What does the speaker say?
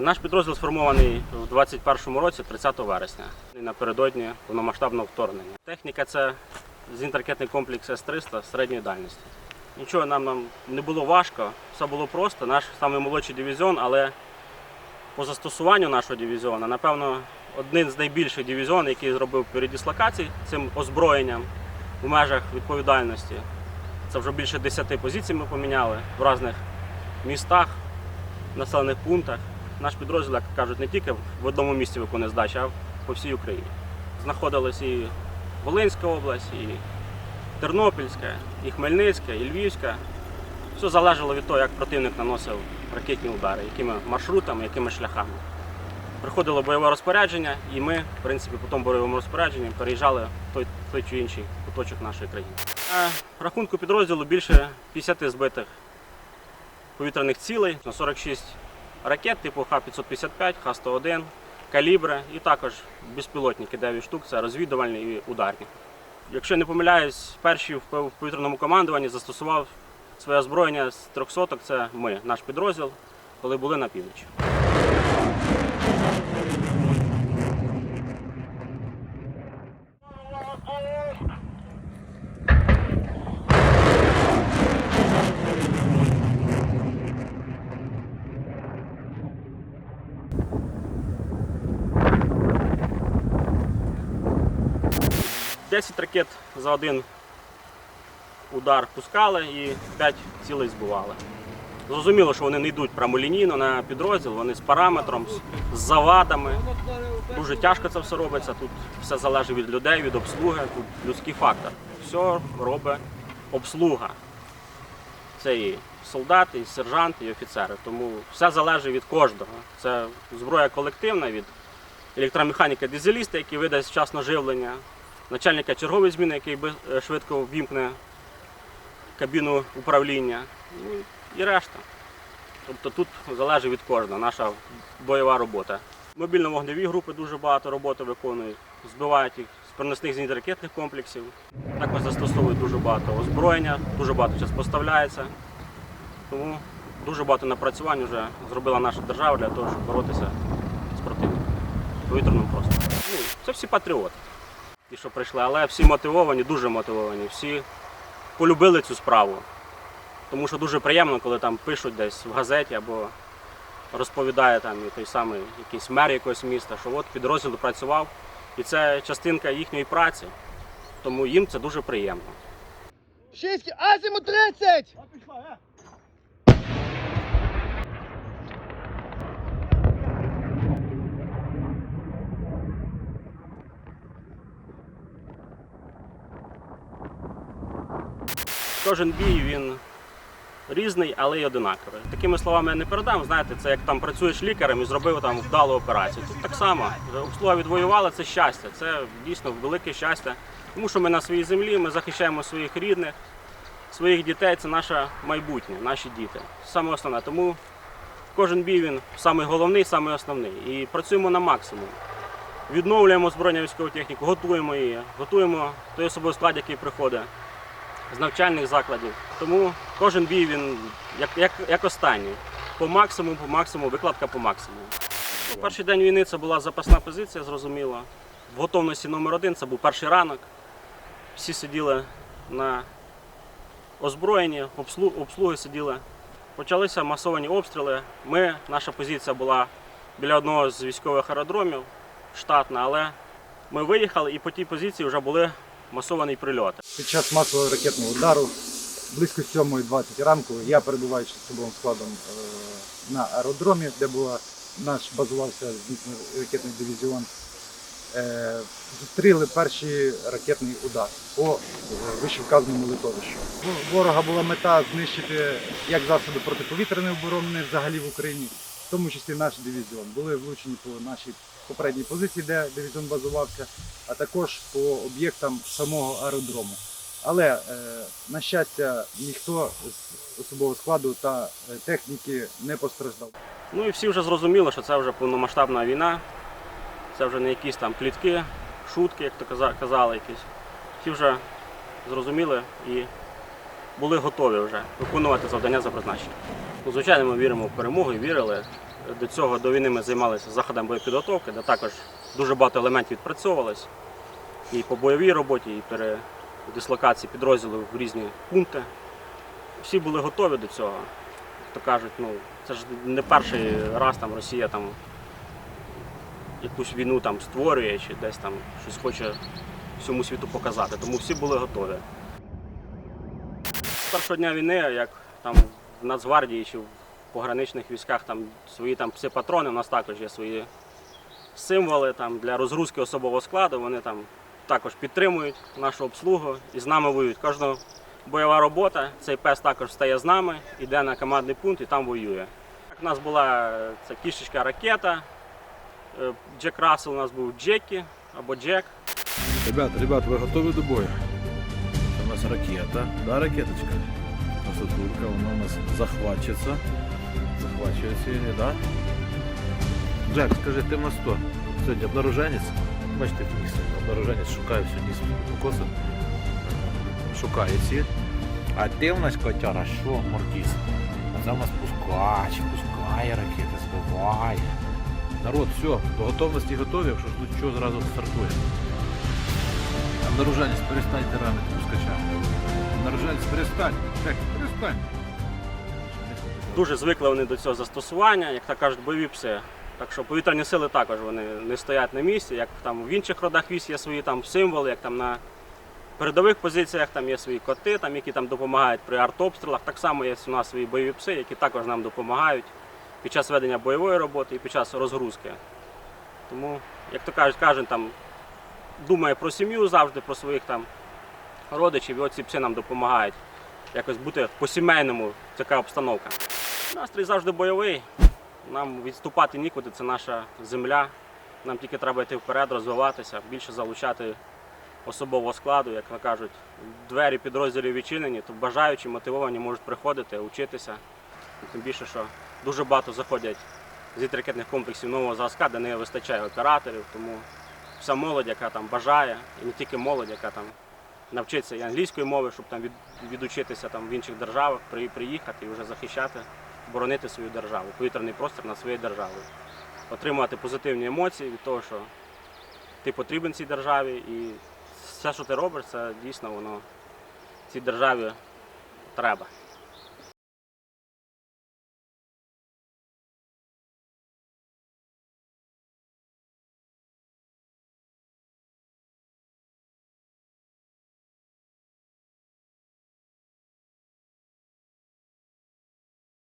Наш підрозділ сформований в 21-му році, 30 вересня, напередодні повномасштабного вторгнення. Техніка це зенітно-ракетний комплекс С-300 середньої дальності. Нічого нам, нам не було важко, все було просто. Наш наймолодший дивізіон, але по застосуванню нашого дивізіону, напевно, один з найбільших дивізіонів, який зробив передислокацій цим озброєнням в межах відповідальності. Це вже більше 10 позицій ми поміняли в різних містах, населених пунктах. Наш підрозділ, як кажуть, не тільки в одному місці виконує здачі, а по всій Україні. Знаходилась і Волинська область, і Тернопільська, і Хмельницька, і Львівська. Все залежало від того, як противник наносив ракетні удари, якими маршрутами, якими шляхами. Приходило бойове розпорядження, і ми, в принципі, по тому бойовому розпорядженню переїжджали в той, той чи інший куточок нашої країни. А в рахунку підрозділу більше 50 збитих повітряних цілей, на 46 ракет типу Х-555, Х-101, калібри і також безпілотники 9 штук, це розвідувальні і ударні. Якщо не помиляюсь, перші в повітряному командуванні застосував своє озброєння з трьохсоток, це ми, наш підрозділ, коли були на півночі. Десять ракет за один удар пускали і 5 цілей збивали. Зрозуміло, що вони не йдуть прямолінійно на підрозділ, вони з параметром, з завадами. Дуже тяжко це все робиться. Тут все залежить від людей, від обслуги, тут людський фактор. Все робить обслуга. Це і солдати, і сержанти, і офіцери. Тому все залежить від кожного. Це зброя колективна від електромеханіка дизеліста, який видасть вчасно живлення, начальника чергової зміни, який е, швидко ввімкне кабіну управління ну, і решта. Тобто тут залежить від кожного наша бойова робота. Мобільно-вогневі групи дуже багато роботи виконують, збивають їх з переносних зенітно-ракетних комплексів. Також застосовують дуже багато озброєння, дуже багато час поставляється. Тому дуже багато напрацювань вже зробила наша держава для того, щоб боротися з противником повітряному просторі. Ну, це всі патріоти, ті, що прийшли, але всі мотивовані, дуже мотивовані, всі полюбили цю справу. Тому що дуже приємно, коли там пишуть десь в газеті або розповідає там і той самий якийсь мер якогось міста, що от підрозділ працював, і це частинка їхньої праці. Тому їм це дуже приємно. Шістки, азиму 30! Кожен бій він різний, але й одинаковий. Такими словами я не передам. Знаєте, це як там працюєш лікарем і зробив там вдалу операцію. Тут так само обслуга відвоювала це щастя. Це дійсно велике щастя. Тому що ми на своїй землі, ми захищаємо своїх рідних, своїх дітей. Це наше майбутнє, наші діти. Саме основне. Тому кожен бій він самий головний, самий основний. І працюємо на максимум. Відновлюємо збройну військову техніку, готуємо її, готуємо той особовий склад, який приходить з навчальних закладів. Тому кожен бій він як, як, як останній. По максимуму, по максимуму, викладка по максимуму. Ну, Перший день війни це була запасна позиція, зрозуміло. В готовності номер один це був перший ранок. Всі сиділи на озброєнні, обслу, обслуги сиділи. Почалися масовані обстріли. Ми, наша позиція була біля одного з військових аеродромів, штатна, але ми виїхали і по тій позиції вже були масовані прильоти. Під час масового ракетного удару близько 7.20 ранку я перебуваючи з особовим складом е, на аеродромі, де була наш базувався ракетний дивізіон. е, Зустріли перший ракетний удар по е, вищевказаному литовищу. Ворога була мета знищити як засоби протиповітряної оборони взагалі в Україні, в тому числі наш дивізіон. Були влучені по нашій попередній позиції, де дивізіон базувався, а також по об'єктам самого аеродрому. Але е, на щастя, ніхто з особового складу та е, техніки не постраждав. Ну і всі вже зрозуміли, що це вже повномасштабна війна, це вже не якісь там плітки, шутки, як то казали якісь. Всі вже зрозуміли і були готові вже виконувати завдання за призначенням. Ну, звичайно, ми віримо в перемогу і вірили. До цього до війни ми займалися заходами боєпідготовки, де також дуже багато елементів відпрацьовувалось. І по бойовій роботі, і передислокації підрозділів в різні пункти. Всі були готові до цього. То кажуть, ну, це ж не перший раз там Росія там якусь війну там створює чи десь там щось хоче всьому світу показати. Тому всі були готові. З першого дня війни, як там в Нацгвардії чи в пограничних військах там свої там пси-патрони, у нас також є свої символи там, для розгрузки особового складу. Вони там також підтримують нашу обслугу і з нами воюють. Кожна бойова робота, цей пес також стає з нами, йде на командний пункт і там воює. У нас була е, ця кішечка ракета. е, Джек Рассел у нас був Джекі або Джек. Ребята, ребята, ви готові до бою? У нас ракета, да, ракеточка? Красотулька, вона у нас захвачується. Захвачує цілі, да? Джек, скажи, ти в нас хто? Сьогодні обнаруженець? Бачите, них сьогодні обнаруженець шукає ніс покоси. Шукає ці. А ти в нас котяра, що, Моркіс? А це в нас пускач, пускає ракети, збиває. Народ, все, до готовності готові, якщо ждуть що, зразу стартує. Обнаруженець, перестаньте ранити пускача. Обнаруженець, перестань. Так, перестань. Дуже звикли вони до цього застосування, як так кажуть, бойові пси. Так що повітряні сили також вони не стоять на місці, як там в інших родах військ є свої там символи, як там на передових позиціях там є свої коти, там, які там допомагають при артобстрілах. Так само є у нас свої бойові пси, які також нам допомагають під час ведення бойової роботи і під час розгрузки. Тому, як то кажуть, кожен там думає про сім'ю завжди, про своїх там родичів, і оці пси нам допомагають якось бути по-сімейному така обстановка. Настрій завжди бойовий. Нам відступати нікуди, це наша земля. Нам тільки треба йти вперед, розвиватися, більше залучати особового складу, як кажуть, двері підрозділів відчинені, то бажаючі, мотивовані можуть приходити, вчитися. Тим більше, що дуже багато заходять з ракетних комплексів нового зразка, де не вистачає операторів, тому вся молодь, яка там бажає, і не тільки молодь, яка там навчиться і англійської мови, щоб там від, відучитися там в інших державах, приїхати і вже захищати, боронити свою державу, повітряний простір над своєю державою, отримувати позитивні емоції від того, що ти потрібен цій державі, і все, що ти робиш, це дійсно воно цій державі треба.